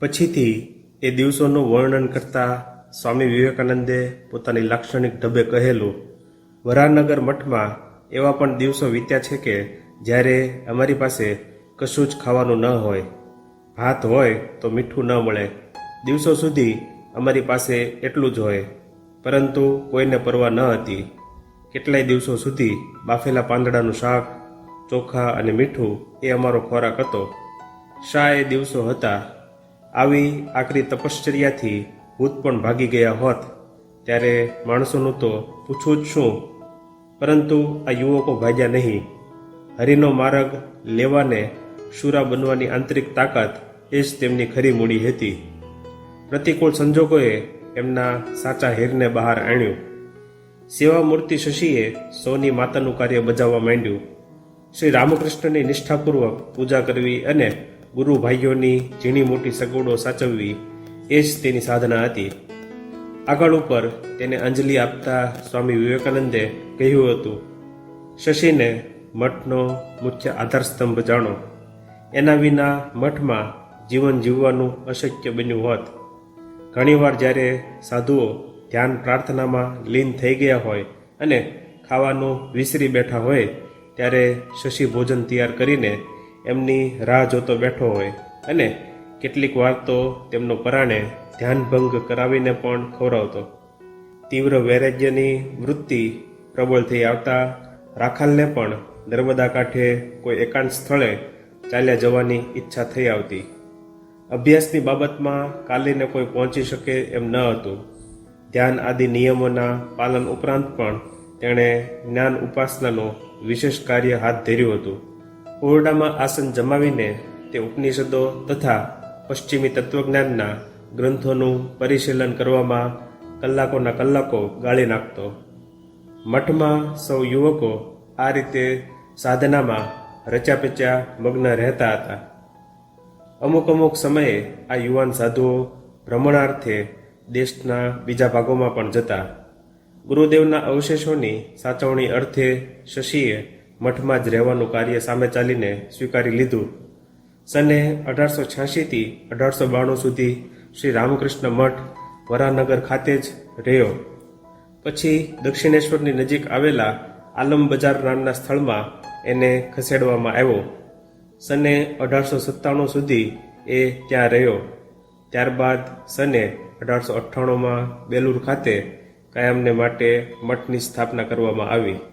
પછીથી એ દિવસોનું વર્ણન કરતા સ્વામી વિવેકાનંદે પોતાની લાક્ષણિક ઢબે કહેલું વરાનગર મઠમાં એવા પણ દિવસો વીત્યા છે કે જ્યારે અમારી પાસે કશું જ ખાવાનું ન હોય. ભાત હોય તો મીઠું ન મળે. દિવસો સુધી અમારી પાસે એટલું જ હોય. પરંતુ કોઈને પરવા ન હતી. કેટલાય દિવસો સુધી બાફેલા પાંદડાનું શાક, ચોખા અને મીઠું એ અમારો ખોરાક હતો. શા એ દિવસો હતા આવી આકરી તપશ્ચર્યાથી ભૂત પણ ભાગી ગયા હોત, ત્યારે માણસોનું તો પૂછવું જ શું? પરંતુ આ યુવકો ભાગ્યા નહીં. હરિનો માર્ગ લેવાને શુરા બનવાની આંતરિક તાકાત એ જ તેમની ખરી મૂડી હતી. પ્રતિકૂળ સંજોગોએ એમના સાચા હેરને બહાર આણ્યું. સેવામૂર્તિ શશીએ સૌની માતાનું કાર્ય બજાવવા માંડ્યું. શ્રી રામકૃષ્ણની નિષ્ઠાપૂર્વક પૂજા કરવી અને ગુરુ ભાઈઓની ઝીણી મોટી સગવડો સાચવવી એ જ તેની સાધના હતી. આગળ ઉપર તેને અંજલિ આપતા સ્વામી વિવેકાનંદે કહ્યું હતું, શશીને મઠનો મુખ્ય આધારસ્તંભ જાણો. એના વિના મઠમાં જીવન જીવવાનું અશક્ય બન્યું હોત. ઘણીવાર જ્યારે સાધુઓ ધ્યાન પ્રાર્થનામાં લીન થઈ ગયા હોય અને ખાવાનું વિસરી બેઠા હોય, ત્યારે શશી ભોજન તૈયાર કરીને એમની રાહ જોતો બેઠો હોય અને કેટલીક વાર તો તેમનો પરાણે ધ્યાનભંગ કરાવીને પણ ખવડાવતો. તીવ્ર વૈરાગ્યની વૃત્તિ પ્રબળ થઈ આવતા રાખાલને પણ નર્મદા કાંઠે કોઈ એકાંત સ્થળે ચાલ્યા જવાની ઈચ્છા થઈ આવતી. અભ્યાસની બાબતમાં કાલીને કોઈ પહોંચી શકે એમ ન હતું. ધ્યાન આદિ નિયમોના પાલન ઉપરાંત પણ તેણે જ્ઞાન ઉપાસનાનું વિશેષ કાર્ય હાથ ધર્યું હતું. ઓરડામાં આસન જમાવીને તે ઉપનિષદો તથા પશ્ચિમી તત્વજ્ઞાનના ગ્રંથોનું પરિશીલન કરવામાં કલાકોના કલાકો ગાળી નાખતો. મઠમાં સૌ યુવકો આ રીતે સાધનામાં રચ્યા મગ્ન રહેતા હતા. અમુક અમુક સમયે આ યુવાન સાધુઓ ભ્રમણાર્થે દેશના બીજા ભાગોમાં પણ જતા. ગુરુદેવના અવશેષોની સાચવણી અર્થે શશીએ મઠમાં જ રહેવાનું કાર્ય સામે ચાલીને સ્વીકારી લીધું. સને અઢારસો છ્યાસીથી અઢારસો બાણું સુધી શ્રી રામકૃષ્ણ મઠ વરાનગર ખાતે જ રહ્યો. પછી દક્ષિણેશ્વરની નજીક આવેલા આલમ બજાર નામના સ્થળમાં એને ખસેડવામાં આવ્યો. સને અઢારસો સત્તાણું સુધી એ ત્યાં રહ્યો. ત્યારબાદ સને અઢારસો અઠ્ઠાણુંમાં બેલુર ખાતે કાયમને માટે મઠની સ્થાપના કરવામાં આવી.